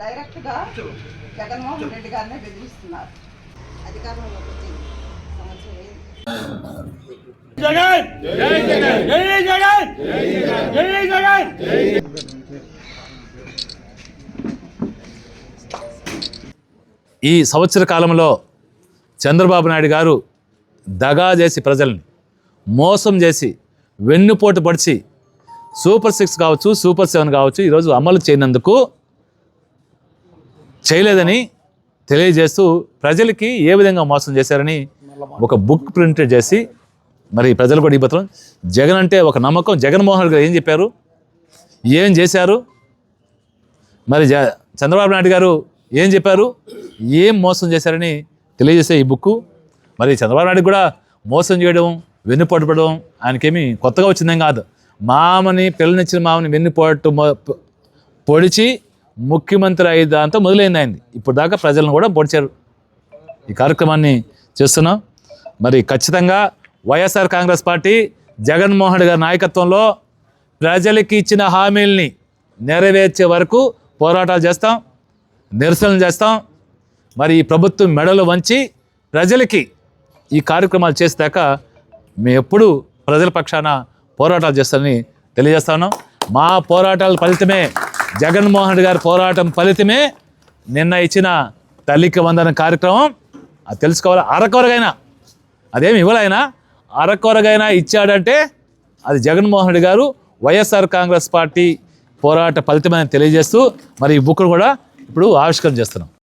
డైరెక్ట్గా జగన్మోహన్ రెడ్డి గారిని బెదిరిస్తున్నారు. అధికారంలోకి వచ్చి సంవత్సరం అయింది. జగన్! జై జగన్! జై జగన్! జై జగన్! ఈ సంవత్సర కాలంలో చంద్రబాబు నాయుడు గారు దగా చేసి ప్రజల్ని మోసం చేసి వెన్నుపోటు పడిచి సూపర్ సిక్స్ కావచ్చు సూపర్ సెవెన్ కావచ్చు ఈరోజు అమలు చేయనందుకు చేయలేదని తెలియజేస్తూ ప్రజలకి ఏ విధంగా మోసం చేశారని ఒక బుక్ ప్రింట్ చేసి మరి ప్రజలు కూడా ఇవ్వతాం జగన్ అంటే ఒక నమ్మకం. జగన్మోహన్ రెడ్డి గారు ఏం చెప్పారు? ఏం చేశారు? మరి జ చంద్రబాబు నాయుడు గారు ఏం చెప్పారు? ఏం మోసం చేశారని తెలియజేసే ఈ బుక్ మరి చంద్రబాబు నాయుడు కూడా మోసం చేయడం వెన్నుపోటు పడడం ఆయనకేమీ కొత్తగా వచ్చిందేం కాదు. మామని పిల్లనిచ్చిన మామని వెన్నుపోటు మొ- పొడిచి ముఖ్యమంత్రి అయ్యేదాంతో మొదలైంది అయింది ఇప్పుడు దాకా ప్రజలను కూడా పొడిచారు. ఈ కార్యక్రమాన్ని చేస్తున్నాం. మరి ఖచ్చితంగా YSR Congress party Jaganmohan Reddy గారి నాయకత్వంలో ప్రజలకి ఇచ్చిన హామీల్ని నెరవేర్చే వరకు పోరాటాలు చేస్తాం నిరసనలు చేస్తాం. మరి ఈ ప్రభుత్వం మెడలు వంచి ప్రజలకి ఈ కార్యక్రమాలు చేసాక మేము ఎప్పుడూ ప్రజల పక్షాన పోరాటాలు చేస్తామని తెలియజేస్తాను మా పోరాటాల ఫలితమే జగన్మోహన్ రెడ్డి గారి పోరాటం ఫలితమే నిన్న ఇచ్చిన తల్లికి వందన కార్యక్రమం. అది తెలుసుకోవాలి? అరకొరగైనా. అదేమి ఇవ్వలైనా? అరకొరగైనా ఇచ్చాడంటే అది జగన్మోహన్ రెడ్డి గారు వైఎస్ఆర్ కాంగ్రెస్ పార్టీ పోరాట ఫలితమని తెలియజేస్తూ మరి ఈ బుక్ను కూడా ఇప్పుడు ఆవిష్కరణ చేస్తున్నాం.